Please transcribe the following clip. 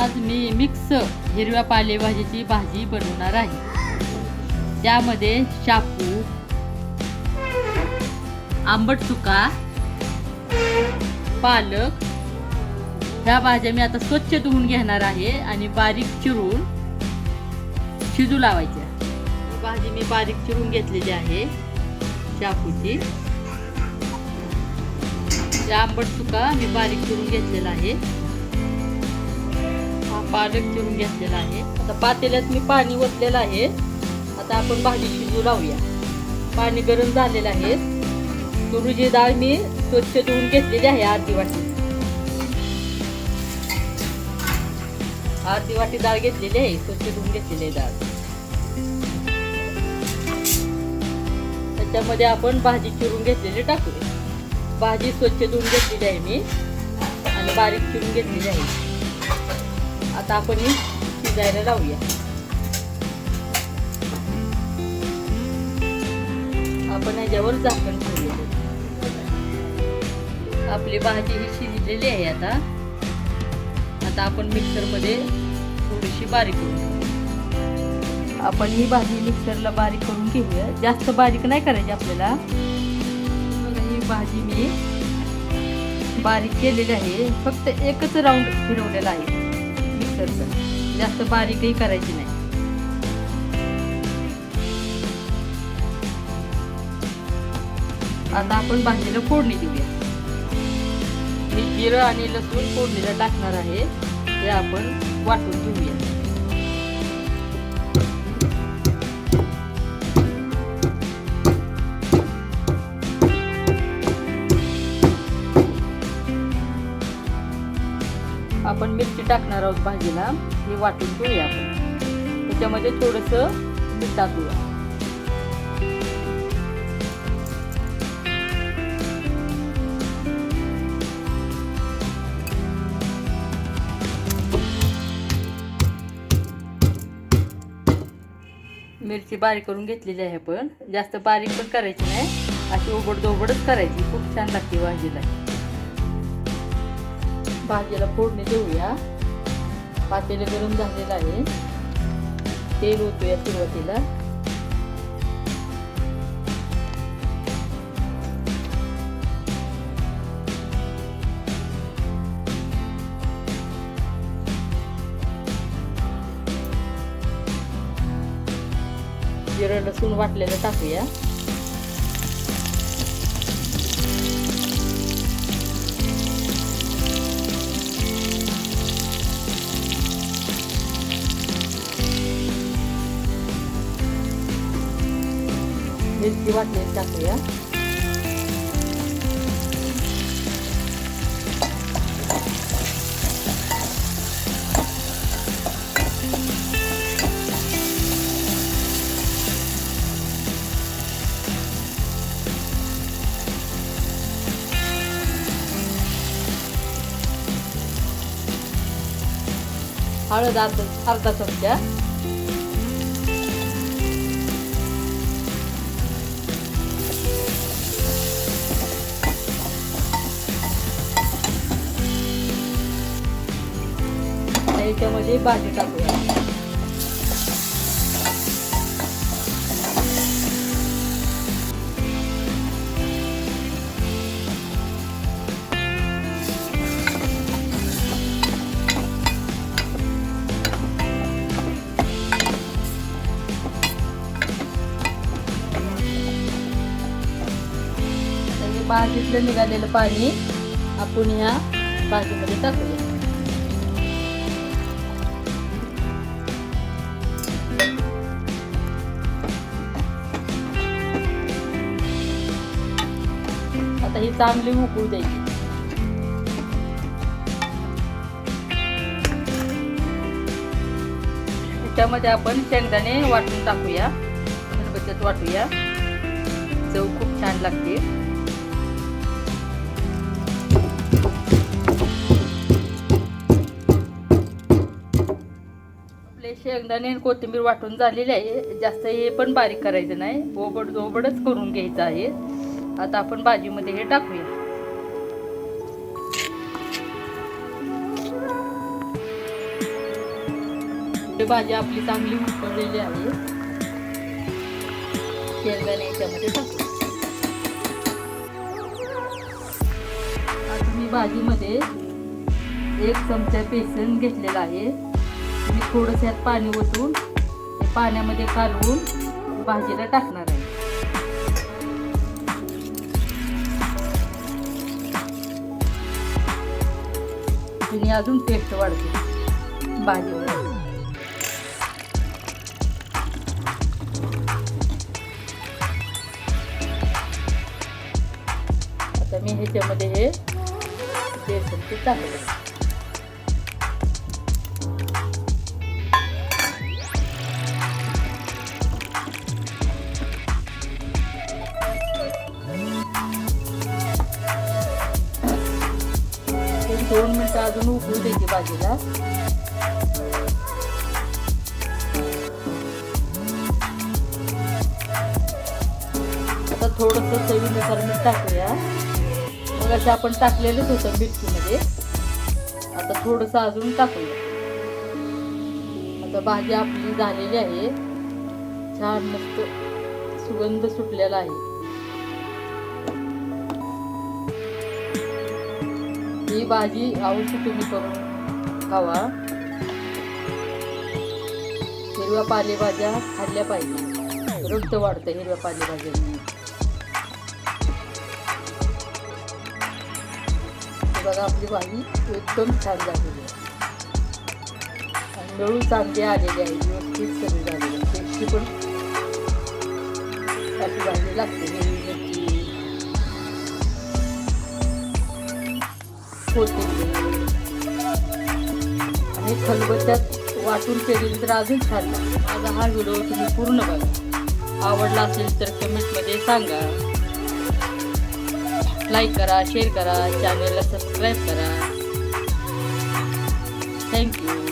आज मी मिक्स हिरव्या पालेभाजीची भाजी बनवणार आहे. त्यामध्ये शापू आंबट चुका पालक ह्या भाज्या मी आता स्वच्छ धुवून घेणार आहे आणि बारीक चिरून शिजू लावायच्या. भाजी मी बारीक चिरून घेतलेली आहे शापूची. आंबट चुका मी बारीक चिरून घेतलेला आहे. पालक चिरून घेतलेला आहे. आता पातेल्यात मी पाणी ओतलेलं आहे. आता आपण भाजी शिजू लावूया. पाणी गरम झालेलं आहे. तुरीची डाळ मी स्वच्छ धुवून घेतलेली आहे अर्धी वाटी. अर्धी वाटी डाळ घेतलेली आहे. स्वच्छ धुवून घेतलेली आहे डाळ त्याच्यामध्ये आपण भाजी चिरून घेतलेली टाकूया. भाजी स्वच्छ धुवून घेतलेली आहे मी. आणि बारीक चिरून घेतलेली आहे. आता आपण ही शिजायला लावूया. आपण ह्याच्यावर झाकण ठेवलेलं आपली भाजी ही शिजलेली आहे आता. आता आपण मिक्सरमध्ये थोडीशी बारीक करून आपण ही भाजी मिक्सरला बारीक करून घेऊया. जास्त बारीक नाही करायची आपल्याला. ही भाजी मी बारीक केलेली आहे. फक्त एकच राऊंड फिरवलेला आहे. मिक्सरचं जास्त बारीकही करायची नाही. आता आपण भाजीला फोडणी देऊया. मी जिरं आणि लसूण फोडणीला टाकणार आहे. ते आपण वाटून घेऊया. आपण मिरची टाकणार आहोत भाजीला. हे वाटून घेऊया आपण. त्याच्यामध्ये थोडंसं मीठ टाकूया. मिरची बारीक करून घेतलेली आहे पण जास्त बारीक पण करायची नाही. अशी उबड दोबडच करायची. खूप छान लागते भाजीला. भाजीला फोडणी देऊया. पातेलं गरम झालेलं आहे. तेल ओतूया सुरुवातीला. जिरं लसूण वाटलेलं टाकूया. मिरची वाटलेली टाकूया हळद अर्धा अर्धा चमचा याच्यामध्ये भाजी टाकूया तर हे भाजीतलं निघालेलं पाणी आपण ह्या भाजीमध्ये टाकूया आता ही चांगली उकळू द्यायची. त्याच्यामध्ये आपण शेंगदाणे वाटून टाकूया. बचत वाटूया. चव खूप छान लागते. आपले शेंगदाणे आणि कोथिंबीर वाटून झालेली आहे. जास्त हे पण बारीक करायचं नाही. ओबड ओबडच करून घ्यायचं आहे. आता आपण भाजीमध्ये हे टाकूया. भाजी आपली चांगली उकळलेली आहे. शेंगदाणे याच्यामध्ये टाकू आता मी भाजीमध्ये एक चमचा बेसन घेतलेला आहे. मी थोडंसं यात पाणी ओतून पाण्यामध्ये कालवून भाजीला टाकणार आहे. तिने अजून टेस्ट वाढते भाजीवर. आता मी ह्याच्यामध्ये हे बेसन ते टाकलं दोन मिनटं अजून उकळू द्यायची भाजीला आता थोडंसं चवीनुसार मीठ टाकूया. मग असं आपण टाकलेलंच होतं मिरचीमध्ये. आता थोडंसं अजून टाकूया. आता भाजी आपली झालेली आहे. छान मस्त सुगंध सुटलेला आहे. भाजी अवश्य तुम्ही करून खावा. हिरव्या पालेभाज्या खाल्ल्या पाहिजे. रक्त वाढतं हिरव्या पालेभाज्यांनी बघा आपली भाजी एकदम छान झालेली आहे. आणि मिळून चांगली आलेली आहे व्यवस्थित सगळी झालेली आहे. टेस्टी पण. अशी भाजी लागते. हिरवी मिरची कोथिंबीर आणि खलबत्त्यात वाटून केलेली तर अजून छान माझा हा व्हिडिओ तुम्ही पूर्ण बघा. आवडला असेल तर कमेंटमध्ये सांगा. लाईक करा शेअर करा चॅनलला सबस्क्राईब करा. थँक्यू